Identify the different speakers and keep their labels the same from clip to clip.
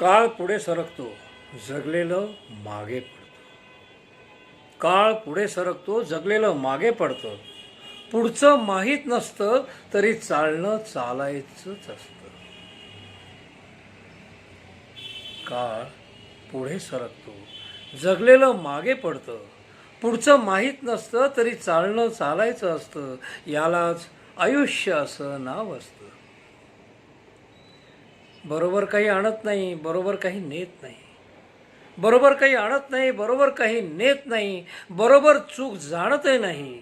Speaker 1: काळ पुढे सरकतो जगलेलं मागे पडतं. काळ पुढे सरकतो जगलेलं मागे पडतं. पुढचं माहीत नसतं तरी चालणं चालायचंच असतं. काळ पुढे सरकतो जगलेलं मागे पडतं. पुढचं माहीत नसतं तरी चालणं चालायचं असतं. यालाच आयुष्य असं नाव असतं. बरोबर काही आणत नाही बरोबर काही नेत नाही. बरोबर काही आणत नाही बरोबर काही नेत नाही बरोबर चूक जाणतही नाही.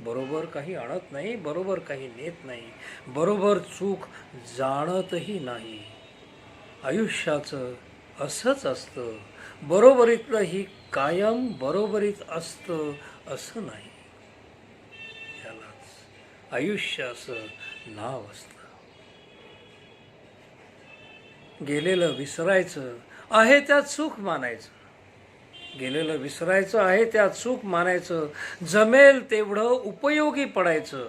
Speaker 1: बरोबर काही आणत नाही बरोबर काही नेत नाही बरोबर चूक जाणतही नाही. आयुष्याचं असंच असतं बरोबरीतलं ही कायम बरोबरीत असतं असं नाही. यालाच आयुष्याचं नाव असतं. गेलेलं विसरायचं आहे त्यात सुख मानायचं. गेलेलं विसरायचं आहे त्यात सुख मानायचं. जमेल तेवढं उपयोगी पडायचं.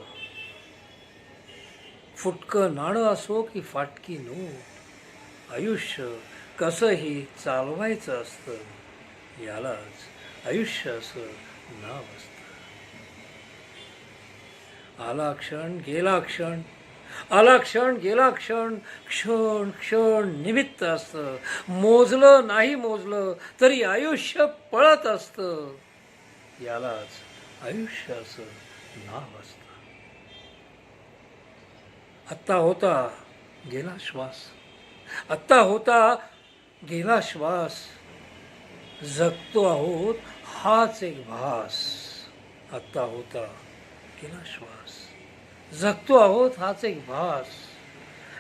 Speaker 1: फुटकं नाणं असो की फाटकी नोट आयुष्य कसंही चालवायचं असतं यालाच आयुष्य असं नाव असतं. आला क्षण गेला क्षण आला क्षण गेला क्षण क्षण क्षण निमित्त असतं. मोजलं नाही मोजलं तरी आयुष्य पळत असतं. यालाच आयुष्याचं नाव असतं. आत्ता होता गेला श्वास. आत्ता होता गेला श्वास. जगतो आहोत हाच एक भास. आत्ता होता गेला श्वास. जगतो आहोत हाच एक भास.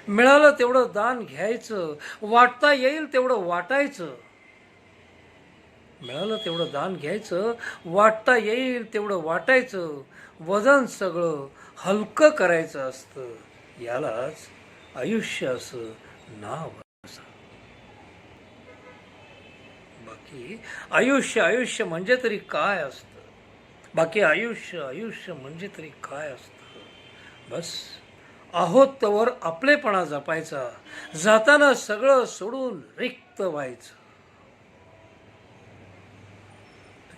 Speaker 1: मिळालं तेवढं दान घ्यायचं वाटता येईल तेवढं वाटायचं. मिळालं तेवढं दान घ्यायचं वाटता येईल तेवढं वाटायचं. वजन सगळं हलकं करायचं असतं. यालाच आयुष्य असं नाव बाकी आयुष्य आयुष्य म्हणजे तरी काय असतं? बाकी आयुष्य आयुष्य म्हणजे तरी काय असतं? बस. आहोत तवर आपलेपणा जपायचा. जाताना सगळं सोडून रिक्त व्हायचं.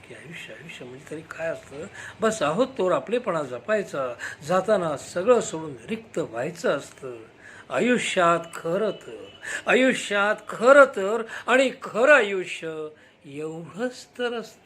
Speaker 1: की आयुष्य आयुष्य म्हणजे तरी काय असतं? बस आहोत तोवर आपलेपणा जपायचा. जाताना सगळं सोडून रिक्त व्हायचं असतं. आयुष्यात खरं तर आयुष्यात खरं तर आणि खरं आयुष्य एवढंच तर असतं.